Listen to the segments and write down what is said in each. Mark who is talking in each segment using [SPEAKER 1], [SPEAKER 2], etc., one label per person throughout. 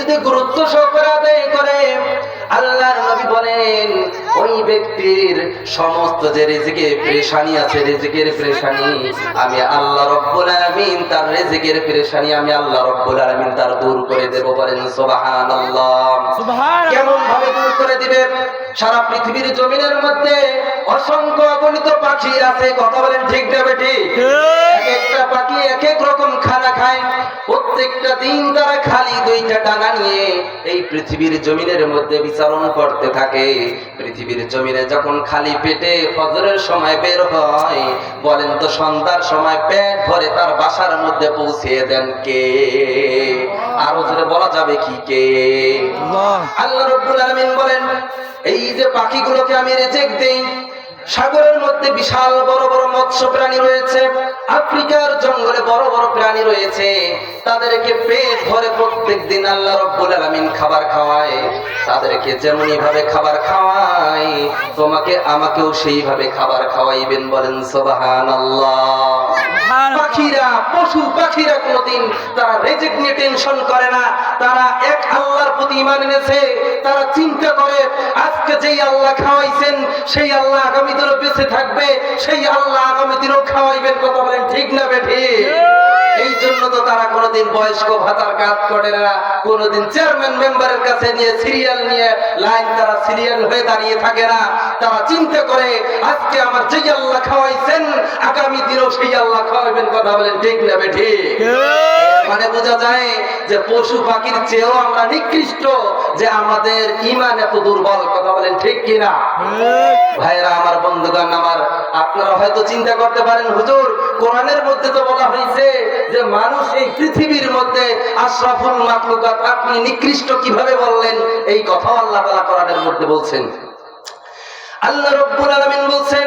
[SPEAKER 1] যদি গুরুত্ব সহকারে আদায় করে আল্লাহর নবী বলেন ওই ব্যক্তির সমস্ত যে রিজিকে পেরেশানি আছে রিজিকের পেরেশানি আমি আল্লাহ রব্বুল আলামিন তার রিজিকের পেরেশানি আমি আল্লাহ রব্বুল আলামিন তার দূর করে দেব বলেন সুবহানাল্লাহ। কেমন ভাবে দূর করে দিবে সারা পৃথিবীর জমিনের মধ্যে অসংখ্য অগণিত পাখি আছে কথা বলেন ঠিক না বেটি? এক একটা পাখি এক এক রকম খানা খায় প্রত্যেকটা দিন তারা দুইটা ডানা নিয়ে এই পৃথিবীর জমিনের মধ্যে বিচারণ করতে থাকে। পৃথিবীর জমিনে যখন খালি পেটে ফজরের সময় বের হয় বলেন তো সন্ধ্যার সময় পেট ভরে তার বাসার মধ্যে পৌঁছিয়ে দেন কে? আরও জোরে বলা যাবে কি কে? আল্লাহ রব্বুল আলামিন বলেন এই যে পাখিগুলোকে আমি রেজেক দেই সাগরের মধ্যে বিশাল বড় বড় মৎস্য প্রাণী রয়েছে আফ্রিকার জঙ্গলে বড় বড় প্রাণী রয়েছে। তাদেরকে পেট ভরে প্রত্যেক দিন আল্লাহ রব্বুল আলামিন খাবার খাওয়ায়। তাদেরকে যেমনই ভাবে খাবার খাওয়ায় তোমাকে আমাকেও সেইভাবে খাবার খাওয়াইবেন বলেন সুবহানাল্লাহ। পাখিরা পশু পাখিরা কোনোদিন তারা রেজেক নিয়ে টেনশন করে না। তারা এক আল্লাহর প্রতি ইমান এনেছে তারা চিন্তা করে যেই আল্লাহ খাওয়াইছেন সেই আল্লাহ আগামী দিনও বেঁচে থাকবে সেই আল্লাহ আগামী দিনও খাওয়াইবেন কথা বলেন ঠিক না বেঠি এই জন্য তো তারা কোনোদিন বয়স্ক ভাতার কাজ করে না। কোনোদিন চেয়ারম্যান মেম্বারের কাছে নিয়ে সিরিয়াল নিয়ে লাইন তারা সিরিয়াল হয়ে দাঁড়িয়ে থাকে না। তারা চিন্তা করে আজকে আমার যেই আল্লাহ খাওয়াইছেন আগামী দিনও সেই আল্লাহ খাওয়াইবেন কথা বলেন ঠিক না বেঠি মানে বোঝা যায় যে পশু পাখির চেয়েও আমরা নিকৃষ্ট যে আমাদের ইমান এত দুর্বল, কথা বলেন ঠিক কিনা? ভাইরা আমার বন্ধুগণ, আমার আপনারা হয়তো চিন্তা করতে পারেন, হুজুর, কোরআনের মধ্যে তো বলা হয়েছে যে মানুষ এই পৃথিবীর মধ্যে আশরাফুল মাকলুকাত আপনি নিকৃষ্ট কীভাবে বললেন? এই কথাও আল্লাহ তাআলা কোরআনের মধ্যে বলছেন। আল্লাহ রব্বুল আলামিন বলছেন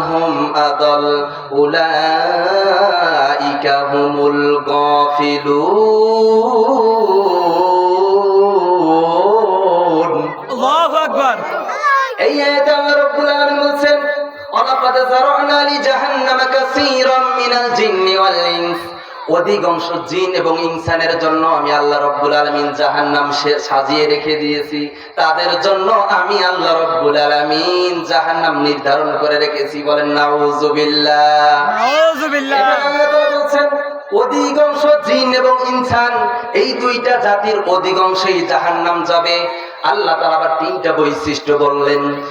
[SPEAKER 1] هم أضل أولئك هم الغافلون
[SPEAKER 2] আল্লাহু আকবার
[SPEAKER 1] এই আয়াতে আল্লাহ রাব্বুল আলামিন বলছেন ওয়ালাকাদ যারানা লি জাহান্নামা কাসীরাম মিনাল জিন্নি ওয়াল ইনস অধিকাংশ জিন এবং ইনসানের জন্য আমি আল্লাহ রব্বুল আলমিন জাহান্নাম সে- সাজিয়ে রেখে দিয়েছি। তাদের জন্য আমি আল্লাহ রব্বুল আলমিন জাহান্নাম নির্ধারণ করে রেখেছি। বলেন নাউজুবিল্লাহ বলছেন অধিকাংশ জিন এবং ইনসান এই দুইটা জাতির অধিকাংশই জাহান্নাম যাবে। আল্লাহ তাআলা আবার তিনটা বৈশিষ্ট্য বললেন।